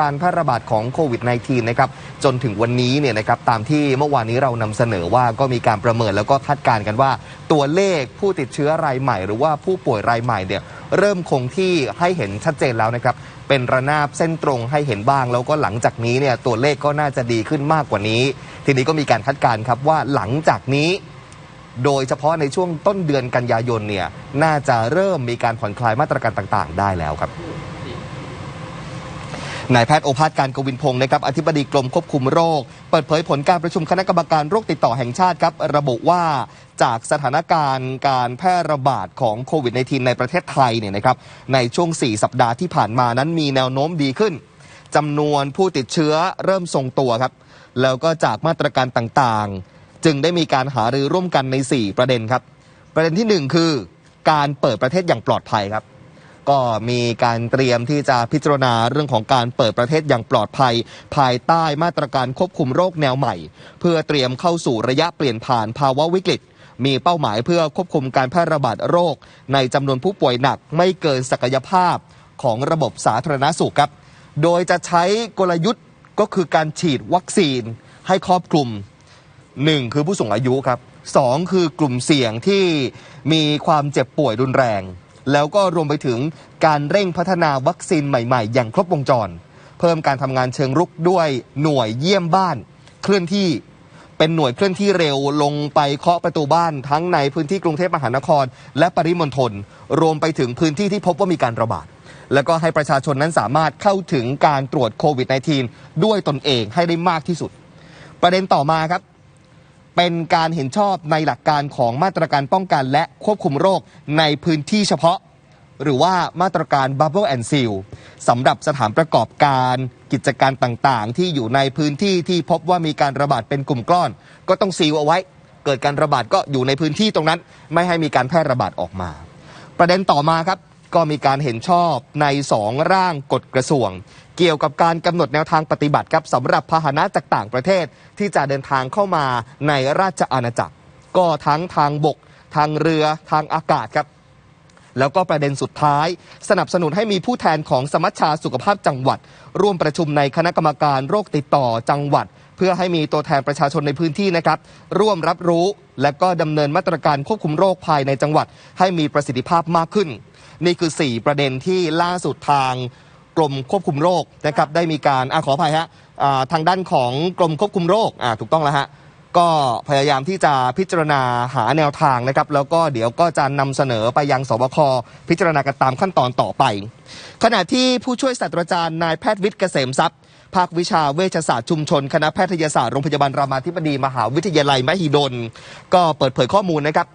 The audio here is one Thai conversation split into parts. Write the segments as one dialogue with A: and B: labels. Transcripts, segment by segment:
A: การแพร่ระบาดของโควิด -19 นะครับจนถึงวันนี้เนี่ยนะครับตามที่เมื่อวานนี้เรานำเสนอว่าก็มีการประเมินแล้วก็คาดการณ์กันว่า ตัวเลขผู้ติดเชื้อรายใหม่ หรือว่าผู้ป่วยรายใหม่เนี่ยเริ่มคงที่ให้เห็นชัดเจนแล้วนะครับเป็นระนาบเส้นตรงให้เห็นบ้าง แล้วก็หลังจากนี้เนี่ยตัวเลขก็น่าจะดีขึ้นมากกว่านี้ ทีนี้ก็มีการคาดการณ์ครับว่าหลังจากนี้โดยเฉพาะในช่วงต้นเดือนกันยายนเนี่ยน่าจะเริ่มมีการผ่อนคลายมาตรการต่างๆ ได้แล้วครับ นายแพทย์โอภาสการกวินพงศ์นะครับอธิบดีกรมควบคุมโรค เปิดเผยผลการประชุมคณะกรรมการโรคติดต่อแห่งชาติครับ ระบุว่าจากสถานการณ์การแพร่ระบาดของโควิด -19 ในประเทศไทยเนี่ยนะครับในช่วง 4 สัปดาห์ที่ผ่านมานั้นมีแนวโน้มดีขึ้นจำนวนผู้ติดเชื้อเริ่มทรงตัวครับ แล้วก็จากมาตรการต่างๆ จึงได้มีการหารือร่วมกันใน 4 ประเด็นครับ ประเด็นทีหนึ่1 คือ การเปิดประเทศอย่างปลอดภัยครับ ก็มีการเตรียมที่จะพิจารณาเรื่องของการเปิดประเทศอย่างปลอดภัย ภายใต้มาตรการควบคุมโรคแนวใหม่ เพื่อเตรียมเข้าสู่ระยะเปลี่ยนผ่านภาวะวิกฤตมีเป้าหมายเพื่อควบคุมการแพร่ระบาดโรค ในจำนวนผู้ป่วยหนักไม่เกินศักยภาพของระบบสาธารณสุขครับ โดยจะใช้กลยุทธ์ก็คือการฉีดวัคซีนให้ครอบคลุมหนึ่งคือผู้สูงอายุครับสองคือกลุ่มเสี่ยงที่มีความเจ็บป่วยรุนแรง แล้วก็รวมไปถึงการเร่งพัฒนาวัคซีนใหม่ๆ อย่างครบวงจร เพิ่มการทำงานเชิงรุกด้วยหน่วยเยี่ยมบ้าน เคลื่อนที่เป็นหน่วยเคลื่อนที่เร็วลงไปเคาะประตูบ้านทั้งในพื้นที่กรุงเทพมหานคร และปริมณฑลรวมไปถึงพื้นที่ที่พบว่ามีการระบาด แล้วก็ให้ประชาชนนั้นสามารถเข้าถึงการตรวจโควิด -19 ด้วยตนเองให้ได้มากที่สุด ประเด็นต่อมาครับ เป็นการเห็นชอบในหลักการของมาตรการป้องกันและควบคุมโรคในพื้นที่เฉพาะ หรือว่ามาตรการ Bubble and Seal สำหรับสถานประกอบการกิจการต่างๆ ที่อยู่ในพื้นที่ที่พบว่ามีการระบาดเป็นกลุ่มก้อน ก็ต้องซีลเอาไว้ เกิดการระบาดก็อยู่ในพื้นที่ตรงนั้น ไม่ให้มีการแพร่ระบาดออกมา ประเด็นต่อมาครับ ก็มีการเห็นชอบใน 2 ร่างกฎกระทรวง เกี่ยวกับการกำหนดแนวทางปฏิบัติครับสำหรับพาหนะจากต่างประเทศที่จะเดินทางเข้ามาในราชอาณาจักร ก็ทั้งทางบก ทางเรือทางอากาศครับแล้วก็ประเด็นสุดท้าย สนับสนุนให้มีผู้แทนของสมัชชาสุขภาพจังหวัด ร่วมประชุมในคณะกรรมการโรคติดต่อจังหวัด เพื่อให้มีตัวแทนประชาชนในพื้นที่นะครับ ร่วมรับรู้ และก็ดำเนินมาตรการควบคุมโรคภายในจังหวัด ให้มีประสิทธิภาพมากขึ้น นี่คือ 4 ประเด็นที่ล่าสุดทางกรมควบคุมโรคนะครับได้มีการอขออภัยฮะทางด้านของกรมควบคุมโรคอ่าถูกต้องแล้วฮะ ก็พยายามที่จะพิจารณาหาแนวทางนะครับ แล้วก็เดี๋ยวก็จะนำเสนอไปยังสบคพิจารณากันตามขั้นตอนต่อไป ขณะที่ผู้ช่วยศาสตราจารย์นายแพทย์วิทย์เกษมทรัพย์ภาควิชาเวชศาสตร์ชุมชน คณะแพทยศาสตร์โรงพยาบาลรามาธิบดีมหาวิทยาลัยมหิดล ก็เปิดเผยข้อมูลนะครับ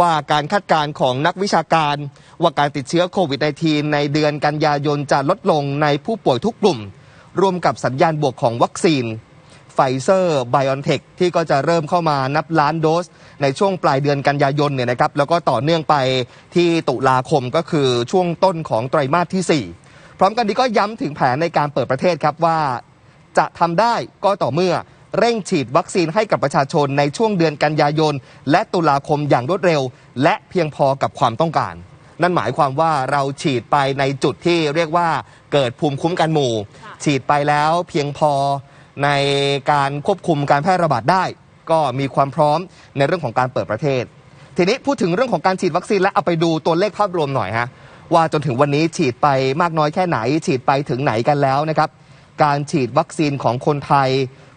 A: ว่าการคาดการณ์ของนักวิชาการ ว่าการติดเชื้อโควิด -19 ในเดือนกันยายนจะลดลงในผู้ป่วยทุกกลุ่ม รวมกับสัญญาณบวกของวัคซีน ไฟเซอร์ไบออนเทคที่ก็จะเริ่มเข้ามานับล้านโดส ในช่วงปลายเดือนกันยายนเนี่ยนะครับแล้วก็ต่อเนื่องไปที่ตุลาคมก็คือช่วงต้นของไตรมาสที่ 4 พร้อมกันนี้ก็ย้ำถึงแผนในการเปิดประเทศครับว่าจะทำได้ก็ต่อเมื่อเร่งฉีดวัคซีนให้กับประชาชนในช่วงเดือนกันยายน และตุลาคมอย่างรวดเร็ว และเพียงพอกับความต้องการ นั่นหมายความว่าเราฉีดไปในจุดที่เรียกว่าเกิดภูมิคุ้มกันหมู่ ฉีดไปแล้วเพียงพอ ในการควบคุมการแพร่ระบาดได้ ก็มีความพร้อมในเรื่องของการเปิดประเทศ ทีนี้พูดถึงเรื่องของการฉีดวัคซีนแล้วเอาไปดูตัวเลขภาพรวมหน่อยฮะว่าจนถึงวันนี้ฉีดไปมากน้อยแค่ไหน ฉีดไปถึงไหนกันแล้วนะครับการฉีดวัคซีนของคนไทย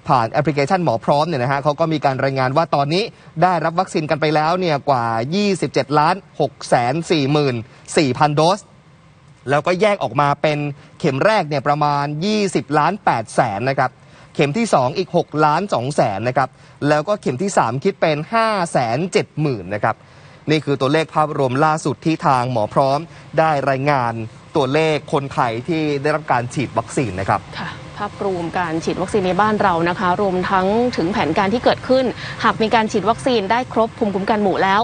A: ผ่านแอปพลิเคชันหมอพร้อมเนี่ยนะฮะเขาก็มีการรายงานว่าตอนนี้ได้รับวัคซีนกันไปแล้วเนี่ยกว่า 27 ล้าน6แสน4 4,000 โดส แล้วก็แยกออกมาเป็นเข็มแรกเนี่ยประมาณ 20 ล้าน8แสนนะครับ เข็มที่ 2 อีก6ล้าน2แสนนะครับ แล้วก็เข็มที่ 3 คิดเป็น5แสน7หมื่นนะครับ นี่คือตัวเลขภาพรวมล่าสุดที่ทางหมอพร้อมได้รายงานตัวเลขคนไทยที่ได้รับการฉีดวัคซีนนะครับ
B: ค่ะภาพรวมการฉีดวัคซีนในบ้านเรานะคะ รวมทั้งถึงแผนการที่เกิดขึ้น หากมีการฉีดวัคซีนได้ครบภูมิคุ้มกันหมู่แล้ว